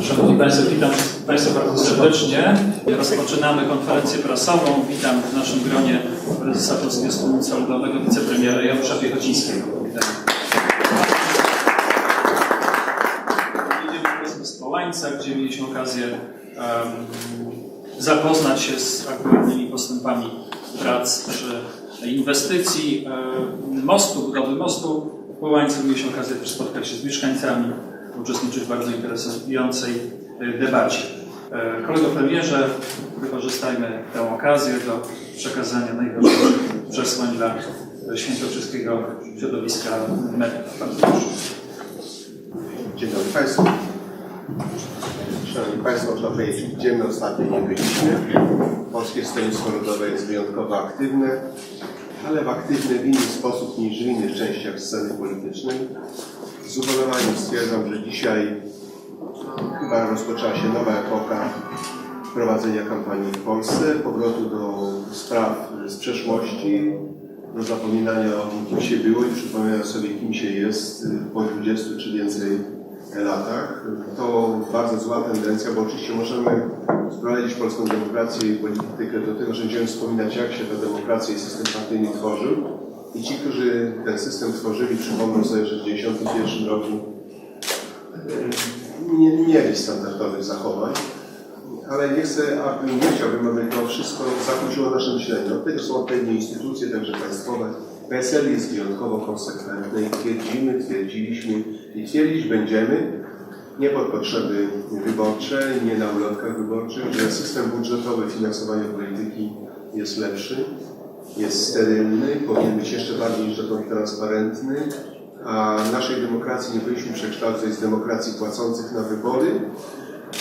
Szanowni Państwo, witam Państwa bardzo serdecznie. Rozpoczynamy konferencję prasową. Witam w naszym gronie prezesa Polskiego Stronnictwa Ludowego, wicepremiera Janusza Piechocińskiego. Witam. Jedziemy z Połańca, gdzie mieliśmy okazję em, zapoznać się z aktualnymi postępami prac przy inwestycji mostu, budowy mostu w Połańcu. Mieliśmy okazję też spotkać się z mieszkańcami, uczestniczyć w bardzo interesującej e, debacie. E, Kolego premierze, wykorzystajmy tę okazję do przekazania najważniejszych przesłań dla świętokrzyskiego środowiska mediów. Bardzo proszę. Dzień dobry Państwu. Szanowni Państwo, można powiedzieć, gdzie my ostatnio nie byliśmy. Polskie Stronnictwo Ludowe jest wyjątkowo aktywne, ale w aktywny w inny sposób niż w innych częściach sceny politycznej. Z stwierdzam, że dzisiaj chyba rozpoczęła się nowa epoka prowadzenia kampanii w Polsce, powrotu do spraw z przeszłości, do zapominania o tym, kim się było i przypominania sobie, kim się jest po 20 czy więcej latach. To bardzo zła tendencja, bo oczywiście możemy sprowadzić polską demokrację i politykę do tego, że będziemy wspominać, jak się ta demokracja i system partyjny tworzył. I ci, którzy ten system tworzyli, przypomną sobie, że w 1991 roku e, nie mieli standardowych zachowań, ale nie chcę, aby nie chciałbym, aby to wszystko zakłóciło nasze myślenie. Od tego są odpowiednie instytucje, także państwowe. PSL jest wyjątkowo konsekwentny i twierdzimy, twierdziliśmy i twierdzić będziemy, nie pod potrzeby wyborcze, nie na ulotkach wyborczych, że system budżetowy finansowania polityki jest lepszy, jest sterylny, powinien być jeszcze bardziej niż dotąd transparentny, a naszej demokracji nie powinniśmy przekształcać z demokracji płacących na wybory,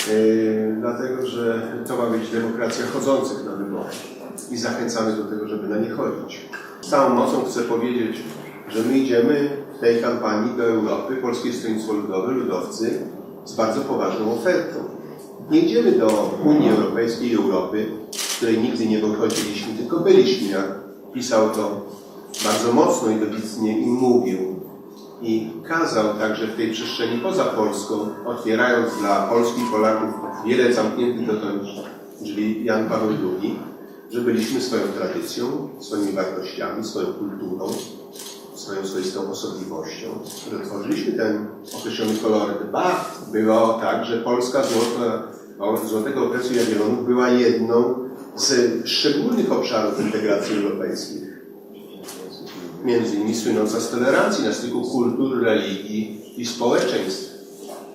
Yy, dlatego że to ma być demokracja chodzących na wybory i zachęcamy do tego, żeby na nie chodzić. Z całą mocą chcę powiedzieć, że my idziemy w tej kampanii do Europy, Polskie Stronnictwo Ludowe, ludowcy, z bardzo poważną ofertą. Nie idziemy do Unii Europejskiej i Europy, w której nigdy nie wychodziliśmy, tylko byliśmy, jak pisał to bardzo mocno i dobitnie i mówił i kazał także w tej przestrzeni poza Polską, otwierając dla Polski i Polaków wiele zamkniętych dotąd drzwi Jan Paweł II, że byliśmy swoją tradycją, swoimi wartościami, swoją kulturą, swoją swoistą osobliwością, że tworzyliśmy ten określony koloryt. Ba, było tak, że Polska złota, złotego okresu Jagiellonów była jedną z szczególnych obszarów integracji europejskiej między innymi słynąca z tolerancji na styku kultur, religii i społeczeństw.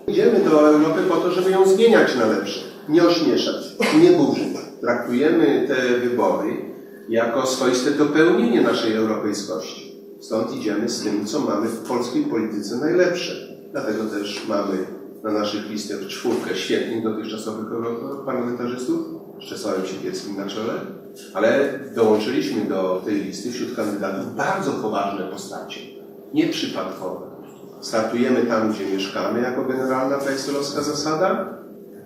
Idziemy do Europy po to, żeby ją zmieniać na lepsze, nie ośmieszać, nie burzyć. Traktujemy te wybory jako swoiste dopełnienie naszej europejskości. Stąd idziemy z tym, co mamy w polskiej polityce najlepsze. Dlatego też mamy na naszych listach czwórkę świetnych dotychczasowych parlamentarzystów, z Czesławem Siekierskim na czele, ale dołączyliśmy do tej listy wśród kandydatów bardzo poważne postacie, nieprzypadkowe. Startujemy tam, gdzie mieszkamy, jako generalna PSL-owska zasada.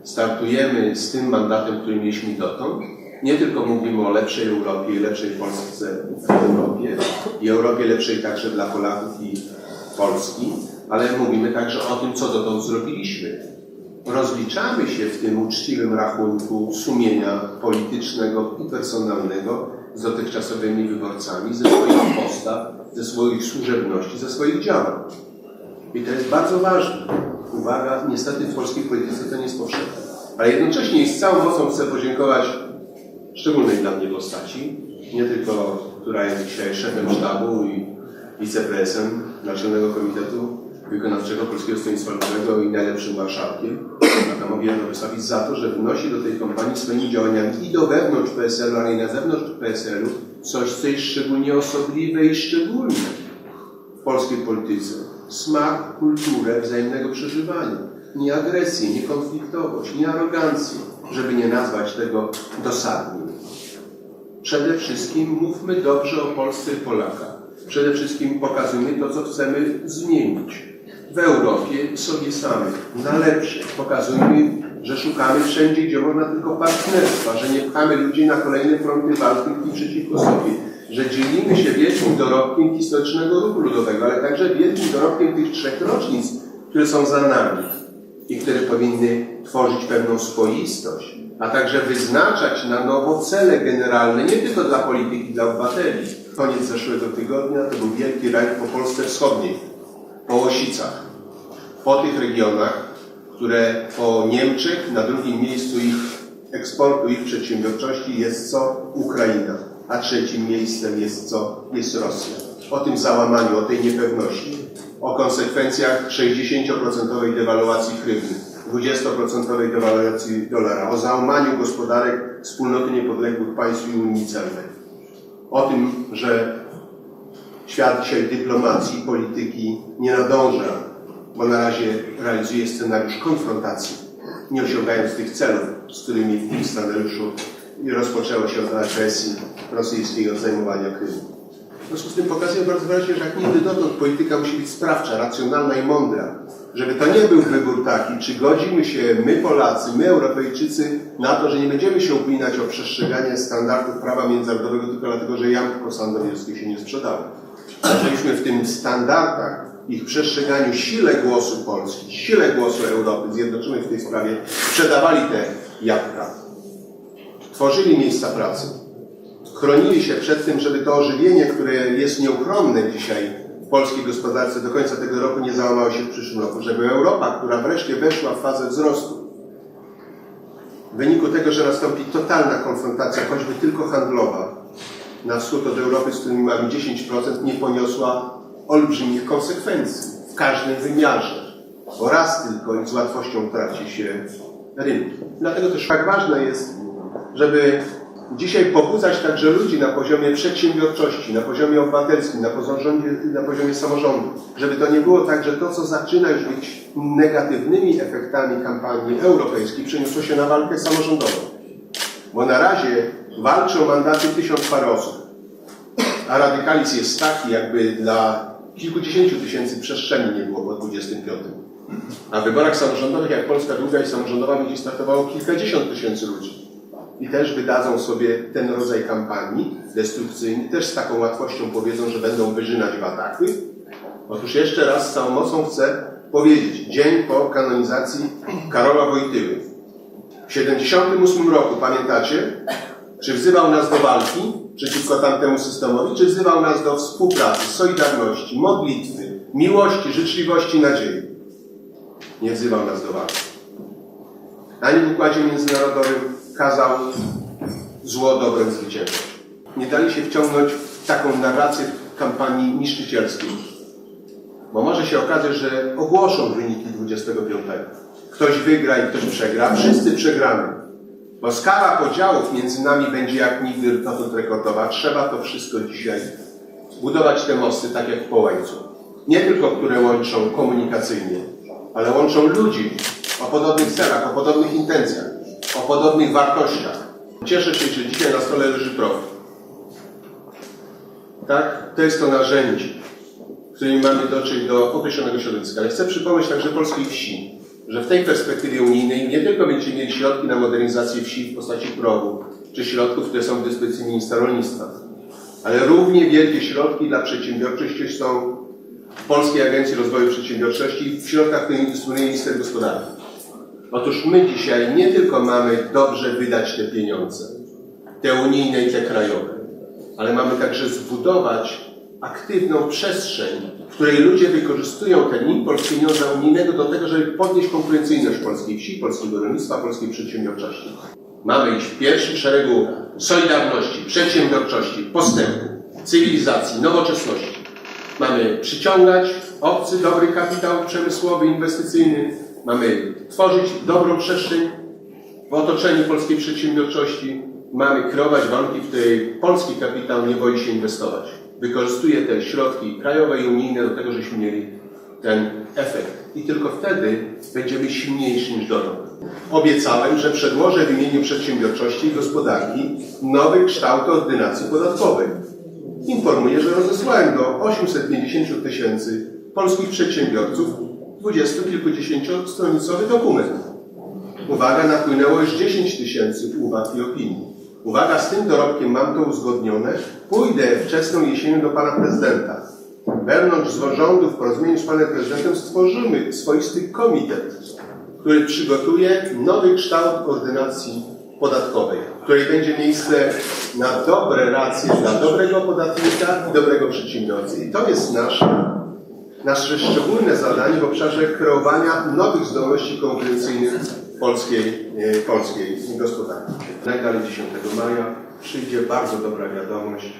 Startujemy z tym mandatem, który mieliśmy dotąd. Nie tylko mówimy o lepszej Europie i lepszej Polsce w Europie i Europie lepszej także dla Polaków i Polski, ale mówimy także o tym, co dotąd zrobiliśmy rozliczamy się w tym uczciwym rachunku sumienia politycznego i personalnego z dotychczasowymi wyborcami, ze swoich postaw, ze swoich służebności, ze swoich działań. I to jest bardzo ważne. Uwaga, niestety w polskiej polityce to nie jest powszechne. Ale jednocześnie z całą mocą chcę podziękować szczególnej dla mnie postaci, nie tylko, która jest dzisiaj szefem sztabu i wiceprezesem Naczelnego Komitetu Wykonawczego Polskiego Stronnictwa Ludowego i najlepszym marszałkiem. Adamowi Jano wystawić za to, że wnosi do tej kampanii swoimi działaniami i do wewnątrz PSL-u, ale i na zewnątrz PSL-u coś, co jest szczególnie osobliwe i szczególne w polskiej polityce. Smak, kulturę wzajemnego przeżywania. Nie agresję, nie konfliktowość, nie arogancję, żeby nie nazwać tego dosadnie. Przede wszystkim mówmy dobrze o Polsce i Polakach. Przede wszystkim pokazujmy to, co chcemy zmienić w Europie sobie samych, na lepsze. Pokazujmy, że szukamy wszędzie, gdzie można tylko partnerstwa, że nie pchamy ludzi na kolejne fronty walki przeciwko sobie, że dzielimy się wielkim dorobkiem historycznego ruchu ludowego, ale także wielkim dorobkiem tych trzech rocznic, które są za nami. I które powinny tworzyć pewną swoistość, a także wyznaczać na nowo cele generalne, nie tylko dla polityki, dla obywateli. Koniec zeszłego tygodnia to był wielki rajd po Polsce Wschodniej, po Łosicach, po tych regionach, które po Niemczech na drugim miejscu ich eksportu, ich przedsiębiorczości jest co? Ukraina, a trzecim miejscem jest co? Jest Rosja. O tym załamaniu, o tej niepewności, o konsekwencjach 60% dewaluacji hrywny, 20% dewaluacji dolara, o załamaniu gospodarek wspólnoty niepodległych państw i Unii Celnej. O tym, że świat dzisiaj dyplomacji, polityki nie nadąża, bo na razie realizuje scenariusz konfrontacji, nie osiągając tych celów, z którymi w tym scenariuszu rozpoczęło się od agresji rosyjskiej, od zajmowania Krymu. W związku z tym pokazuje bardzo wyraźnie, że jak nigdy dotąd polityka musi być sprawcza, racjonalna i mądra. Żeby to nie był wybór taki, czy godzimy się my Polacy, my Europejczycy na to, że nie będziemy się upominać o przestrzeganie standardów prawa międzynarodowego tylko dlatego, że jabłko sandomierskie się nie sprzedało. Żebyśmy w tym standardach, ich przestrzeganiu, sile głosu Polski, sile głosu Europy zjednoczonych w tej sprawie sprzedawali te jabłka. Tworzyli miejsca pracy chronili się przed tym, żeby to ożywienie, które jest nieuchronne dzisiaj w polskiej gospodarce do końca tego roku nie załamało się w przyszłym roku, żeby Europa, która wreszcie weszła w fazę wzrostu, w wyniku tego, że nastąpi totalna konfrontacja, choćby tylko handlowa, na wschód od Europy, z którymi mamy 10%, nie poniosła olbrzymich konsekwencji w każdym wymiarze, bo raz tylko i z łatwością traci się rynki. Dlatego też tak ważne jest, żeby dzisiaj pobudzać także ludzi na poziomie przedsiębiorczości, na poziomie obywatelskim, na poziomie, na poziomie samorządu. Żeby to nie było tak, że to, co zaczyna już być negatywnymi efektami kampanii europejskiej, przeniosło się na walkę samorządową. Bo na razie walczy o mandaty tysiąc parę osób. A radykalizm jest taki, jakby dla kilkudziesięciu tysięcy przestrzeni nie było po 25. A w wyborach samorządowych, jak Polska długa i samorządowa, będzie startowało kilkadziesiąt tysięcy ludzi i też wydadzą sobie ten rodzaj kampanii destrukcyjny, też z taką łatwością powiedzą, że będą wyżynać w ataki. Otóż jeszcze raz z całą mocą chcę powiedzieć, dzień po kanonizacji Karola Wojtyły. W 78 roku, pamiętacie, czy wzywał nas do walki przeciwko tamtemu systemowi, czy wzywał nas do współpracy, solidarności, modlitwy, miłości, życzliwości, nadziei? Nie wzywał nas do walki. Ani w układzie międzynarodowym, kazał zło dobrem zwyciężać. Nie dali się wciągnąć w taką narrację kampanii niszczycielskiej. Bo może się okazać, że ogłoszą wyniki 25. Ktoś wygra i ktoś przegra. Wszyscy przegramy. Bo skala podziałów między nami będzie jak nigdy dotąd rekordowa. Trzeba to wszystko dzisiaj budować te mosty tak jak po łańcuchu. Nie tylko, które łączą komunikacyjnie, ale łączą ludzi o podobnych celach, o podobnych intencjach o podobnych wartościach. Cieszę się, że dzisiaj na stole leży profil. Tak? To jest to narzędzie, którym mamy dotrzeć do określonego środowiska. Ale chcę przypomnieć także polskiej wsi, że w tej perspektywie unijnej nie tylko będziemy mieli środki na modernizację wsi w postaci progu, czy środków, które są w dyspozycji ministra rolnictwa, ale równie wielkie środki dla przedsiębiorczości są w Polskiej Agencji Rozwoju Przedsiębiorczości w środkach, którymi dysponuje minister gospodarki. Otóż my dzisiaj nie tylko mamy dobrze wydać te pieniądze, te unijne i te krajowe, ale mamy także zbudować aktywną przestrzeń, w której ludzie wykorzystują ten impuls pieniądza unijnego do tego, żeby podnieść konkurencyjność polskiej wsi, polskiego rolnictwa, polskiej przedsiębiorczości. Mamy iść w pierwszym szeregu solidarności, przedsiębiorczości, postępu, cywilizacji, nowoczesności. Mamy przyciągać obcy, dobry kapitał przemysłowy, inwestycyjny, Mamy tworzyć dobrą przestrzeń w otoczeniu polskiej przedsiębiorczości. Mamy kreować warunki, w której polski kapitał nie boi się inwestować. Wykorzystuje te środki krajowe i unijne do tego, żebyśmy mieli ten efekt. I tylko wtedy będziemy silniejsi niż dotąd. Obiecałem, że przedłożę w imieniu przedsiębiorczości i gospodarki nowy kształt ordynacji podatkowej. Informuję, że rozesłałem do 850 tysięcy polskich przedsiębiorców dwudziestokilkudziesięciostronicowy dokument. Uwaga, napłynęło już 10 tysięcy uwag i opinii. Uwaga, z tym dorobkiem mam to uzgodnione. Pójdę wczesną jesienią do pana prezydenta. Wewnątrz rządu w porozumieniu z panem prezydentem stworzymy swoisty komitet, który przygotuje nowy kształt ordynacji podatkowej, w której będzie miejsce na dobre racje dla dobrego podatnika i dobrego przedsiębiorcy. I to jest nasze, nasze szczególne zadanie w obszarze kreowania nowych zdolności konkurencyjnych polskiej, e, polskiej gospodarki. Najdalej 10 maja przyjdzie bardzo dobra wiadomość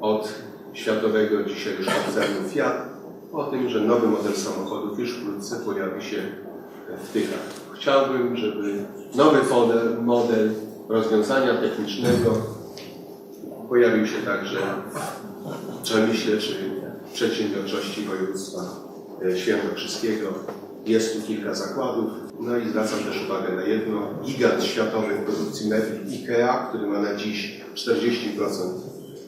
od światowego dzisiaj już koncernu Fiat o tym, że nowy model samochodów już wkrótce pojawi się w Tychach. Chciałbym, żeby nowy model, model rozwiązania technicznego pojawił się także w przemyśle czy przedsiębiorczości województwa e, świętokrzyskiego. Jest tu kilka zakładów. No i zwracam też uwagę na jedno. Gigant światowej produkcji mebli IKEA, który ma na dziś 40%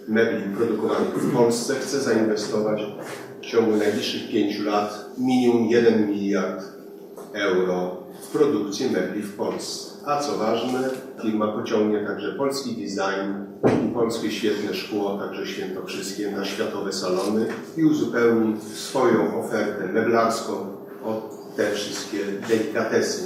mebli produkowanych w Polsce, chce zainwestować w ciągu najbliższych pięciu lat minimum 1 miliard euro w produkcję mebli w Polsce. A co ważne, firma pociągnie także polski design i polskie świetne szkło, także świętokrzyskie, na światowe salony i uzupełni swoją ofertę meblarską o te wszystkie delikatesy,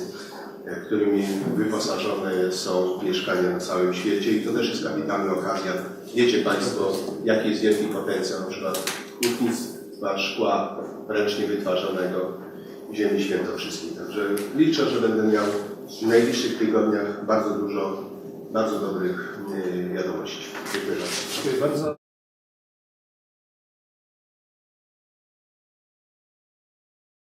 e, którymi wyposażone są mieszkania na całym świecie i to też jest kapitalna okazja. Wiecie Państwo, jaki jest wielki potencjał na przykład hutnictwa szkła ręcznie wytwarzanego ziemi świętokrzyskiej. Także liczę, że będę miał w najbliższych tygodniach bardzo dużo bardzo dobrych e, wiadomości. Dziękuję bardzo. Dziękuję bardzo.